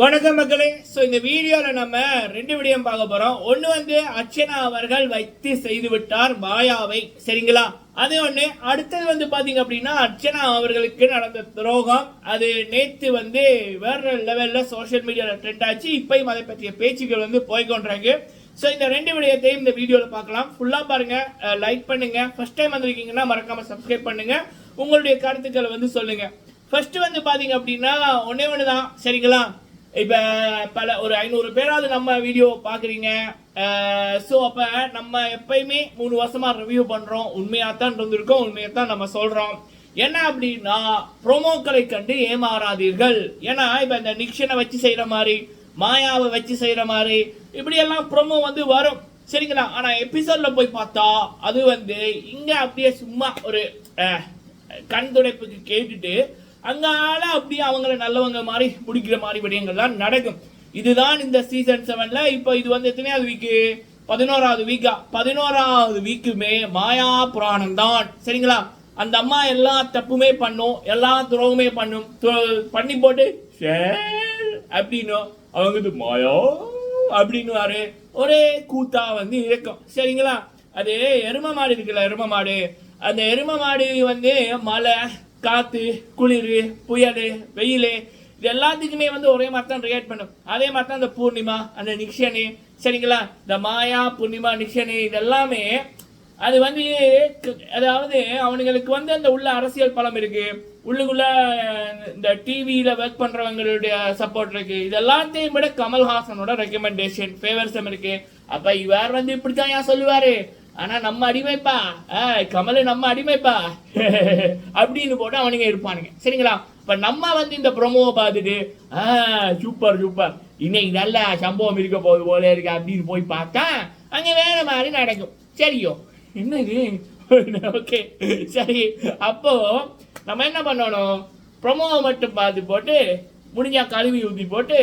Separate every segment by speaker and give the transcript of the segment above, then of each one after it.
Speaker 1: வணக்கம் மக்களே. ஸோ இந்த வீடியோவில் நம்ம ரெண்டு விடயம் பார்க்க போகிறோம் ஒன்று வந்து அர்ச்சனா அவர்கள் வைத்து செய்து விட்டார் மாயாவை. சரிங்களா? அது ஒன்று அடுத்தது வந்து பார்த்தீங்க அப்படின்னா அர்ச்சனா அவர்களுக்கு நடந்த துரோகம். அது நேற்று வந்து வேற லெவலில் சோஷியல் மீடியாவில் ட்ரெண்ட் ஆச்சு. இப்பயும் அதை பற்றிய பேச்சுக்கள் வந்து போய்கொண்டாங்க ஸோ இந்த ரெண்டு விடயத்தையும் இந்த வீடியோவில் பார்க்கலாம். ஃபுல்லாக பாருங்கள் லைக் பண்ணுங்கள் ஃபர்ஸ்ட் டைம் வந்திருக்கீங்கன்னா மறக்காமல் சப்ஸ்கிரைப் பண்ணுங்கள் உங்களுடைய கருத்துக்களை வந்து சொல்லுங்கள் ஃபர்ஸ்ட் வந்து பார்த்தீங்க அப்படின்னா ஒன்றே ஒன்று தான் சரிங்களா? இப்போ பல ஒரு ஐநூறு பேராவது நம்ம வீடியோ பார்க்குறீங்க. ஸோ அப்போ நம்ம எப்பயுமே மூணு வருஷமாக ரிவ்யூ பண்ணுறோம் உண்மையாக தான் இருந்திருக்கோம் உண்மையாக தான் நம்ம சொல்கிறோம் என்ன அப்படின்னா ப்ரோமோக்களை கண்டு ஏமாறாதீர்கள். ஏன்னா இப்போ இந்த நிக்ஷனை வச்சு செய்கிற மாதிரி மாயாவை வச்சு செய்கிற மாதிரி இப்படியெல்லாம் ப்ரோமோ வந்து வரும். சரிங்களா? ஆனால் எபிசோடில் போய் பார்த்தா அது வந்து இங்கே அப்படியே சும்மா ஒரு கண் துடைப்புக்கு கேட்டுட்டு அங்கால அப்படியே அவங்கள நல்லவங்க மாதிரி முடிக்கிற மாதிரி விடயங்கள்லாம் நடக்கும். இதுதான் இந்த சீசன் செவன்ல இப்போ இது வந்து எத்தனையாவது வீக்கு பதினோராவது வீக்கா பதினோராவது வீக்குமே மாயா புராணம் தான். சரிங்களா? அந்த அம்மா எல்லா தப்புமே பண்ணும் எல்லா துரோகமே பண்ணும். பண்ணி போட்டு "ஷேர்" அப்படின்னும் அவங்க மாயா அப்படின்னு ஒரே கூத்தா வந்து இருக்கும் சரிங்களா? அது எரும மாடு இருக்குல்ல எரும மாடு. அந்த எரும மாடு வந்து மலை காற்று குளிர் புயல் வெயில் இது எல்லாத்துக்குமே வந்து ஒரே மாதிரி தான் ரியாக்ட் பண்ணும். அதே மாதிரி தான் அந்த பூர்ணிமா அந்த நிக்ஷனு சரிங்களா? இந்த மாயா பூர்ணிமா நிக்ஷனு இதெல்லாமே அது வந்து அதாவது அவனுங்களுக்கு வந்து அந்த உள்ள அரசியல் பலம் இருக்கு. உள்ளுக்குள்ள இந்த டிவியில ஒர்க் பண்றவங்களுடைய சப்போர்ட் இருக்கு. இது எல்லாத்தையும் விட கமல்ஹாசனோட ரெக்கமெண்டேஷன் ஃபேவர்ஸம் இருக்கு. அப்ப இவர் வந்து இப்படித்தான் ஏன் சொல்லுவாரு? ஆனால் நம்ம அடிமைப்பா. ஆ கமலு நம்ம அடிமைப்பா. அப்படின்னு போட்டு அவனுங்க இருப்பானுங்க. சரிங்களா? இப்போ நம்ம வந்து இந்த ப்ரொமோவை பார்த்துட்டு ஆ சூப்பர் சூப்பர் இன்னைக்கு நல்ல சம்பவம் இருக்க போகுது போல இருக்கு அப்படின்னு போய் பார்த்தா அங்கே வேற மாதிரி நடக்கும். சரியோ? என்னது? ஓகே சரி. அப்போ நம்ம என்ன பண்ணணும்? ப்ரொமோவை மட்டும் பார்த்து போட்டு முடிஞ்சா கழுவி ஊற்றி போட்டு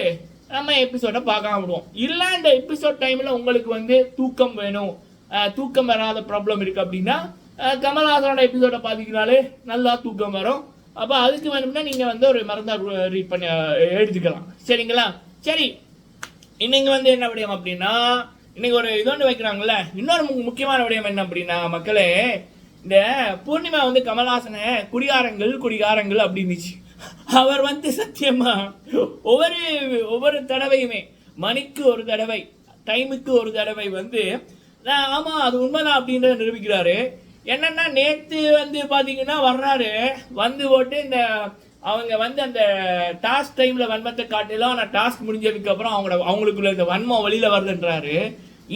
Speaker 1: நம்ம எபிசோட பார்க்காம விடுவோம். இல்லை இந்த எபிசோட் டைமில் உங்களுக்கு வந்து தூக்கம் வேணும். தூக்கம் வராத ப்ராப்ளம் இருக்கு அப்படின்னா கமல்ஹாசனோட எபிசோட பார்த்தீங்கனாலே நல்லா தூக்கம் வரும். அப்போ அதுக்கு வேணும்னா நீங்கள் வந்து ஒரு மருந்தா ரீட் பண்ணி எடுத்துக்கலாம். சரிங்களா? சரி. இன்னைக்கு வந்து என்ன விடயம் அப்படின்னா இன்னைக்கு ஒரு இது ஒன்று வைக்கிறாங்கல்ல. இன்னொரு முக்கியமான விடயம் என்ன அப்படின்னா மக்களே இந்த பூர்ணிமா வந்து கமல்ஹாசனை குடிகாரங்கள் குடிகாரங்கள் அப்படின்னுச்சு. அவர் வந்து சத்தியமா ஒவ்வொரு ஒவ்வொரு தடவையுமே மணிக்கு ஒரு தடவை டைமுக்கு ஒரு தடவை வந்து நான் ஆமாம் அது உண்மைதான் அப்படின்றத நிரூபிக்கிறாரு. என்னென்னா நேற்று வந்து பார்த்தீங்கன்னா வர்றாரு. வந்து போட்டு இந்த அவங்க வந்து அந்த டாஸ்க் டைமில் வன்மத்தை காட்டிலும் ஆனால் டாஸ்க் முடிஞ்சதுக்கப்புறம் அவங்களோட அவங்களுக்குள்ள இந்த வன்மம் வெளியில வருதுன்றாரு.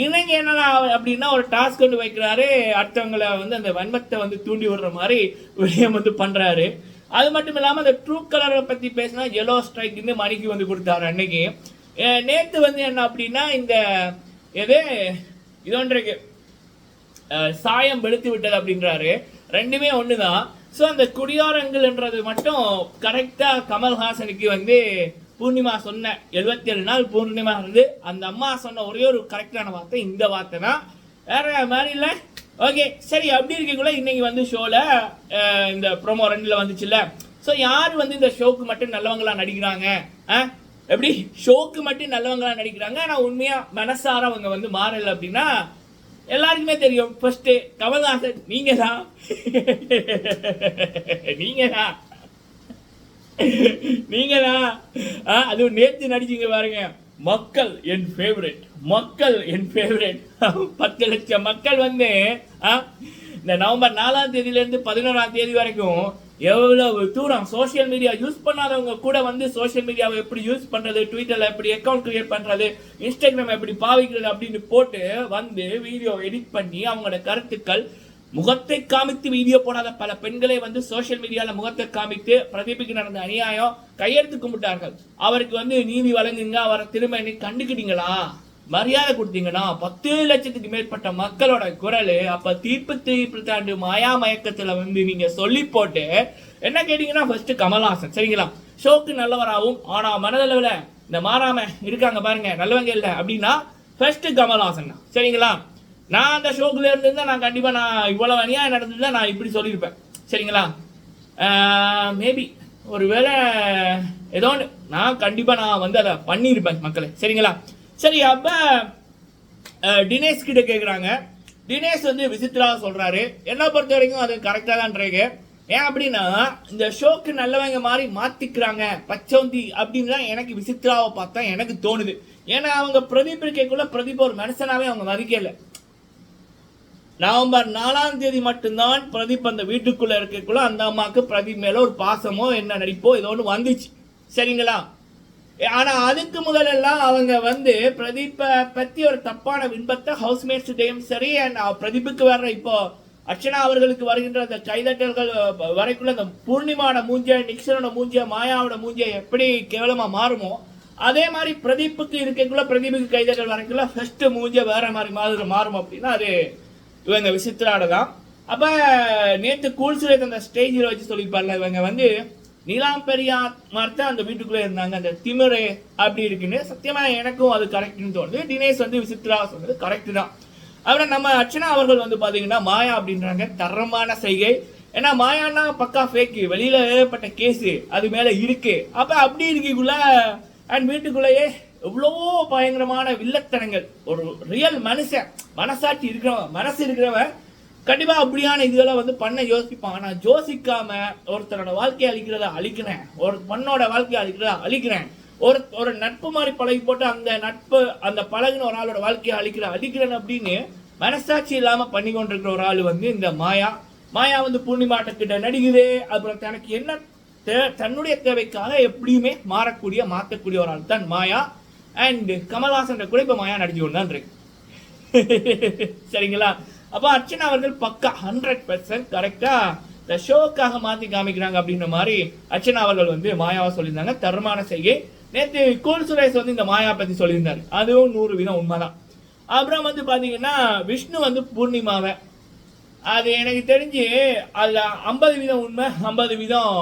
Speaker 1: இன்னைக்கு என்னன்னா அப்படின்னா ஒரு டாஸ்க் கொண்டு வைக்கிறாரு. அடுத்தவங்களை வந்து அந்த வன்மத்தை வந்து தூண்டி விடுற மாதிரி விஷயம் வந்து பண்ணுறாரு அது மட்டும் இல்லாமல் அந்த ட்ரூ கலரை பற்றி பேசினா எல்லோ ஸ்ட்ரைக்னு மணிக்கு வந்து கொடுத்தாரு அன்னைக்கு. நேற்று வந்து என்ன அப்படின்னா இந்த எது? இது ஒன்று சாயம் வெளுத்து விட்டது அப்படின்றாரு. ரெண்டுமே ஒன்று தான் ஸோ அந்த குடியாரங்கள்ன்றது மட்டும் கரெக்டாக கமல்ஹாசனுக்கு வந்து பூர்ணிமா சொன்ன 77 ஏழு நாள் பூர்ணிமா இருந்து அந்த அம்மா சொன்ன ஒரே ஒரு கரெக்டான வார்த்தை இந்த வார்த்தை தான். வேற மாதிரி இல்லை? ஓகே சரி அப்படி இருக்கக்குள்ள இன்னைக்கு வந்து ஷோவில் இந்த ப்ரோமோ ரெண்டில் வந்துச்சுல்ல. ஸோ யார் வந்து இந்த ஷோக்கு மட்டும் நல்லவங்களாக நடிக்கிறாங்க? ஆ? எப்படி? ஷோக்கு மட்டும் நல்லவங்களா நடிக்கிறாங்க. ஆனா உண்மையா மனசார அவங்க வந்து மாறலை அப்படின்னா எல்லாருக்குமே தெரியும். ஃபர்ஸ்ட் கமல்ஹாசன் நீங்க தான் நீங்க தான் நீங்க தான் அது நேத்து நடிச்சீங்க பாருங்க. மக்கள் என் ஃபேவரட் மக்கள் என் ஃபேவரட் பத்து லட்சம் மக்கள் வந்து ஆ, இந்த நவம்பர் நாலாம் தேதியிலேருந்து பதினோராம் தேதி வரைக்கும் எவ்வளவு தூரம் சோஷியல் மீடியா யூஸ் பண்ணாதவங்க கூட வந்து சோஷியல் மீடியாவை எப்படி யூஸ் பண்றது ட்விட்டர்ல எப்படி அக்கௌண்ட் கிரியேட் பண்றது இன்ஸ்டாகிராம் எப்படி பாவிக்கிறது அப்படின்னு போட்டு வந்து வீடியோ எடிட் பண்ணி அவங்களோட கருத்துக்கள் முகத்தை காமித்து வீடியோ போடாத பல பெண்களை வந்து சோஷியல் மீடியால முகத்தை காமித்து பிரதீபுக்கு நடந்த அநியாயம் கையெழுத்து கும்பிட்டார்கள். அவருக்கு வந்து நீதி வழங்குங்க அவரை திரும்ப கண்டுக்கிட்டீங்களா? மரியாதை கொடுத்தீங்கன்னா பத்து லட்சத்துக்கு மேற்பட்ட மக்களோட குரல் அப்ப தீர்ப்பு தீர்ப்பு தாண்டு மாயா மயக்கத்துல வந்து நீங்க சொல்லி போட்டு என்ன கேட்டீங்கன்னா ஃபர்ஸ்ட் கமல்ஹாசன். சரிங்களா? ஷோக்கு நல்லவராகவும் ஆனா மனதளவுல இந்த மாறாம இருக்காங்க பாருங்க நல்லவங்க இல்லை அப்படின்னா ஃபர்ஸ்ட் கமல்ஹாசன் தான். சரிங்களா? நான் அந்த ஷோக்குல இருந்திருந்தா நான் கண்டிப்பா நான் இவ்வளவு அநியாயம் நடந்ததுல நான் இப்படி சொல்லியிருப்பேன். சரிங்களா? மேபி ஒருவேளை ஏதோ ஒன்று நான் கண்டிப்பா நான் வந்து அதை பண்ணியிருப்பேன் மக்களை. சரிங்களா? சரி அப்ப டினேஷ் தினேஷ் கிட்ட கேட்குறாங்க தினேஷ் வந்து விசித்ரா சொல்றாரு. என்ன பொறுத்த வரைக்கும் அது கரெக்டாக தான் இருக்கு. ஏன் அப்படின்னா இந்த ஷோக்கு நல்லவங்க மாதிரி மாத்திக்கிறாங்க பச்சோந்தி அப்படின்னு தான் எனக்கு விசித்ராவை பார்த்தா எனக்கு தோணுது. ஏன்னா அவங்க பிரதீப் இருக்கக்குள்ள பிரதீப் ஒரு மனுஷனாவே அவங்க மதிக்கல நவம்பர் நாலாம் தேதி மட்டும்தான் பிரதீப் அந்த வீட்டுக்குள்ள இருக்கக்குள்ள அந்த அம்மாவுக்கு பிரதீப் மேல ஒரு பாசமோ என்ன நடிப்போ ஏதோ ஒன்று வந்துச்சு. சரிங்களா? ஆனால் அதுக்கு முதலெல்லாம் அவங்க வந்து பிரதீப்பை பற்றி ஒரு தப்பான விண்பத்தை ஹவுஸ்மேட்ஸ்டையும் சரி அண்ட் பிரதீப்புக்கு வர்ற இப்போ அர்ச்சனா அவர்களுக்கு வருகின்ற அந்த கைதட்டல்கள் வரைக்குள்ள அந்த பூர்ணிமாவோட மூஞ்சிய நிக்சனோட மூஞ்சிய மாயாவோட மூஞ்சிய எப்படி கேவலமாக மாறுமோ அதே மாதிரி பிரதீப்புக்கு இருக்கக்குள்ள பிரதீப்புக்கு கைதட்டல் வரைக்குள்ள ஃபர்ஸ்ட் மூஞ்சிய வேற மாதிரி மாதிரி மாறும் அப்படின்னா அது இவங்க விசித்திராட தான் அப்போ நேற்று கூல் அந்த ஸ்டேஜில் வச்சு சொல்லிப்பார்ல இவங்க வந்து நீலாம் பெரியார் மாதிரி அந்த வீட்டுக்குள்ளே இருந்தாங்க. அந்த திமிரே அப்படி இருக்குன்னு சத்தியமாக எனக்கும் அது கரெக்ட்னு தோணுது. தினேஷ் வந்து விசித்ரா சொன்னது கரெக்டு தான். அப்புறம் நம்ம அர்ச்சனா அவர்கள் வந்து பார்த்தீங்கன்னா மாயா அப்படின்றாங்க. தரமான செய்கை. ஏன்னா மாயான்னா பக்கா ஃபேக்கு வெளியில் ஏற்பட்ட கேஸு அது மேலே இருக்கு. அப்போ அப்படி இருக்கக்குள்ள அண்ட் வீட்டுக்குள்ளேயே எவ்வளோ பயங்கரமான வில்லத்தனங்கள். ஒரு ரியல் மனுஷன். மனசாட்சி இருக்கிறவன் மனசு இருக்கிறவன் கண்டிப்பா அப்படியான இதெல்லாம் வந்து பண்ண யோசிப்பாங்க. நான் யோசிக்காம ஒருத்தனோட வாழ்க்கையை அழிக்கிறத அழிக்கிறேன். ஒரு பொண்ணோட வாழ்க்கையை அழிக்கிறத அழிக்கிறேன். ஒரு ஒரு நட்பு மாதிரி பழகி போட்டு அந்த நட்பு அந்த பழகின ஒரு ஆளோட வாழ்க்கையை அழிக்கிற அழிக்கிறேன் அப்படின்னு மனசாட்சி இல்லாம பண்ணி கொண்டிருக்கிற ஒரு ஆள் வந்து இந்த மாயா. மாயா வந்து பூர்ணிமாட்ட கிட்ட நடிக்குது. அப்புறம் தனக்கு என்ன தே- தன்னுடைய தேவைக்காக எப்படியுமே மாறக்கூடிய மாற்றக்கூடிய ஒரு ஆள் தான் மாயா. அண்ட் கமல்ஹாசன் கூட மாயா நடிச்சு கொண்டு தான் இருக்கு. சரிங்களா? அப்போ அர்ச்சனா அவர்கள் பக்கா ஹண்ட்ரட் பர்சன்ட் கரெக்டா இந்த ஷோக்காக மாத்தி காமிக்கிறாங்க அப்படின்ற மாதிரி அர்ச்சனா அவர்கள் வந்து மாயாவை சொல்லியிருந்தாங்க. தர்மான செய்கை. நேற்று கோல் சுரேஷ் வந்து இந்த மாயா பத்தி சொல்லியிருந்தாரு. அதுவும் நூறு வீதம் உண்மைதான். அப்புறம் வந்து பாத்தீங்கன்னா விஷ்ணு வந்து பூர்ணிமாவை. அது எனக்கு தெரிஞ்சு அதுல ஐம்பது வீதம் உண்மை ஐம்பது வீதம்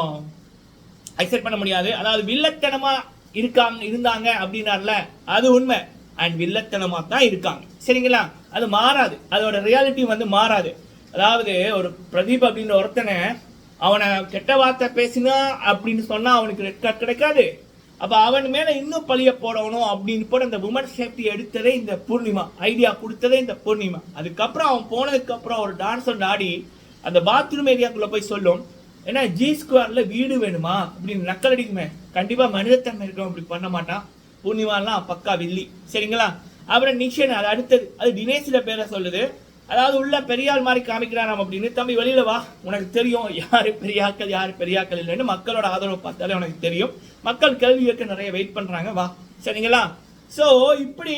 Speaker 1: அக்செப்ட் பண்ண முடியாது. அதாவது வில்லத்தனமா இருக்காங்க இருந்தாங்க அப்படின்னார்ல அது உண்மை. அண்ட் வில்லத்தனமா தான் இருக்காங்க. சரிங்களா? அது மாறாது. அதோட ரியாலிட்டி வந்து மாறாது. அதாவது ஒரு பிரதீப் அப்படின்ற ஒருத்தனை அவனை கெட்ட வார்த்தை பேசினா அப்படின்னு சொன்னால் அவனுக்கு ரெட் கார்டு கிடைக்காது. அப்போ அவன் மேலே இன்னும் பழிய போடணும் அப்படின்னு போட அந்த உமன் சேஃப்டி எடுத்ததே இந்த பூர்ணிமா. ஐடியா கொடுத்ததே இந்த பூர்ணிமா. அதுக்கப்புறம் அவன் போனதுக்கப்புறம் ஒரு டான்ஸர் ஆடி அந்த பாத்ரூம் ஏரியாக்குள்ளே போய் சொல்லும் ஏன்னா ஜி ஸ்கொயர்ல வீடு வேணுமா? அப்படின்னு நக்கல் அடிக்குமே. கண்டிப்பாக மனிதத்தன்மை இருக்கும் அப்படி பண்ண மாட்டான். பூர்ணிமாலாம் பக்கா வில்லி. சரிங்களா? அப்புறம் நிஷன் அது அடுத்தது. அது தினேஷில் பேரை சொல்லுது. அதாவது உள்ள பெரியாள் மாதிரி காமிக்கிறாராம் அப்படின்னு. தம்பி வெளியில வா. உனக்கு தெரியும் யார் பெரியாக்கள் யார் பெரியாக்கள் இல்லைன்னு மக்களோட ஆதரவு பார்த்தாலே உனக்கு தெரியும். மக்கள் கேள்வி கேட்க நிறைய வெயிட் பண்றாங்க. வா. சரிங்களா? ஸோ இப்படி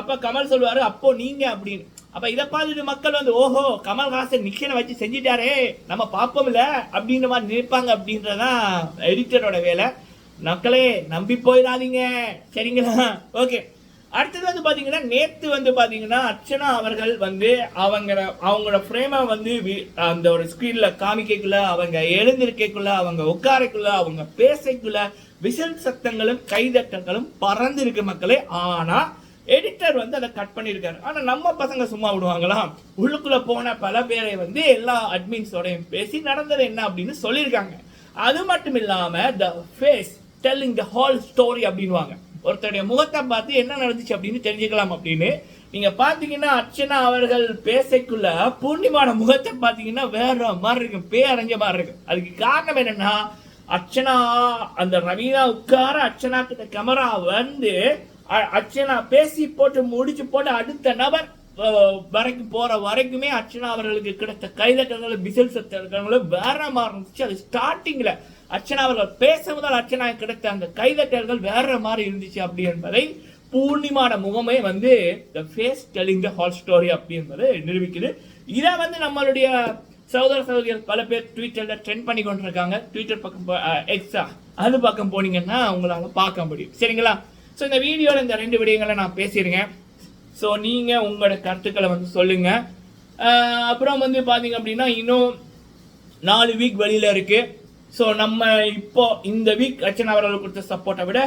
Speaker 1: அப்போ கமல் சொல்லுவாரு அப்போ நீங்க அப்படின்னு. அப்போ இதை பார்த்துட்டு மக்கள் வந்து ஓஹோ கமல்ஹாசன் நிக்ஷனை வச்சு செஞ்சிட்டாரே நம்ம பார்ப்போம்ல அப்படின்ற மாதிரி நினைப்பாங்க அப்படின்றதான் எடிட்டரோட வேலை. மக்களே நம்பி போயிடாதீங்க. சரிங்களா? ஓகே அடுத்தது வந்து பார்த்தீங்கன்னா நேற்று வந்து பார்த்தீங்கன்னா அர்ச்சனா அவர்கள் வந்து அவங்க அவங்களோட ஃப்ரேமை வந்து வி- அந்த ஒரு ஸ்க்ரீனில் காமிக்கக்குள்ள அவங்க எழுந்திருக்கக்குள்ள அவங்க உட்காரக்குள்ள அவங்க பேசக்குள்ள விசில் சத்தங்களும் கைதட்டங்களும் பறந்து இருக்கு மக்களே. ஆனா எடிட்டர் வந்து அதை கட் பண்ணியிருக்காரு ஆனால் நம்ம பசங்க சும்மா விடுவாங்களா? உள்ளுக்குள்ள போன பல பேரை வந்து எல்லா அட்மின்ஸோடையும் பேசி நடந்தது என்ன அப்படின்னு சொல்லியிருக்காங்க. அது மட்டும் இல்லாமல் the face telling the whole story அப்படின்வாங்க ஒருத்தருடைய முகத்தை பார்த்து என்ன நடந்துச்சு அப்படின்னு தெரிஞ்சுக்கலாம் அப்படின்னு. நீங்க பாத்தீங்கன்னா அர்ச்சனா அவர்கள் பேசக்குள்ள பூர்ணிமான முகத்தை பாத்தீங்கன்னா வேற மாதிரி இருக்கும் பேரஞ்ச மாதிரி இருக்கும் அதுக்கு காரணம் என்னன்னா அர்ச்சனா அந்த ரவீனா உட்கார அர்ச்சனா கிட்ட கேமரா வந்து அ- அர்ச்சனா பேசி போட்டு முடிச்சு போட்டு அடுத்த நபர் வரைக்கும் போற வரைக்குமே அர்ச்சனா அவர்களுக்கு கிடைத்த கைதட்டங்களும் பிசில் சத்தங்களும் வேற மாதிரி இருந்துச்சு. அது ஸ்டார்டிங்ல அர்ச்சனா அவர்கள் பேசுவதால் அர்ச்சனா கிடைத்த அந்த கைதட்டல்கள் வேற மாதிரி இருந்துச்சு அப்படி என்பதை பூர்ணிமான முகமே வந்து the face telling the whole story அப்படி என்பது நிரூபிக்குது. இதை வந்து நம்மளுடைய சகோதர சகோதரிகள் பல பேர் ட்விட்டரில் ட்ரெண்ட் பண்ணி கொண்டிருக்காங்க. ட்விட்டர் பக்கம் எக்ஸா அது பக்கம் போனீங்கன்னா உங்களால் பார்க்க முடியும். சரிங்களா? ஸோ இந்த வீடியோவில் இந்த ரெண்டு விடயங்களை நான் பேசியிருக்கேன். ஸோ நீங்கள் உங்களோட கருத்துக்களை வந்து சொல்லுங்கள் அப்புறம் வந்து பார்த்தீங்க அப்படின்னா இன்னும் நாலு வீக் வெளியில் இருக்குது ஸோ நம்ம இப்போ இந்த வீக் அர்ச்சனா அவர்கள் கொடுத்த சப்போர்ட்டை விட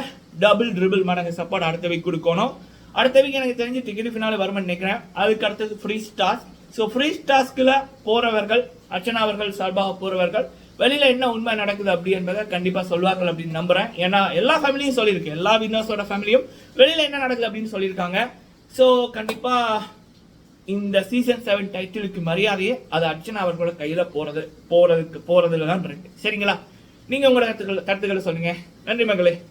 Speaker 1: டபுள் ட்ரிபிள் மடங்கு சப்போர்ட் அடுத்த வீக் கொடுக்கணும். அடுத்த வீக் எனக்கு தெரிஞ்சு டிக்கெட் ஃபினாலே வரும்னு நினைக்கிறேன். அதுக்கு அடுத்தது ஃப்ரீ ஸ்டார்ஸ் ஸோ ஃப்ரீ ஸ்டார்ஸ்க்குள்ள போகிறவர்கள் அர்ச்சனா அவர்கள் சார்பாக போகிறவர்கள் வெளியில் என்ன உண்மை நடக்குது அப்படி என்பதை கண்டிப்பாக சொல்வார்கள் அப்படின்னு நம்புறேன். ஏன்னா எல்லா ஃபேமிலியும் சொல்லியிருக்கு. எல்லா வின்னர்ஸோட ஃபேமிலியும் வெளியில் என்ன நடக்குது அப்படின்னு சொல்லியிருக்காங்க. ஸோ கண்டிப்பாக இந்த சீசன் செவன் டைட்டிலுக்கு மரியாதையே அது அர்ச்சனா அவர்களோட கையில போறது போறதுக்கு போறதுல தான் இருக்கு. சரிங்களா? நீங்க உங்களோட கருத்துக்களை கருத்துக்களை சொல்லுங்க. நன்றி மகளே.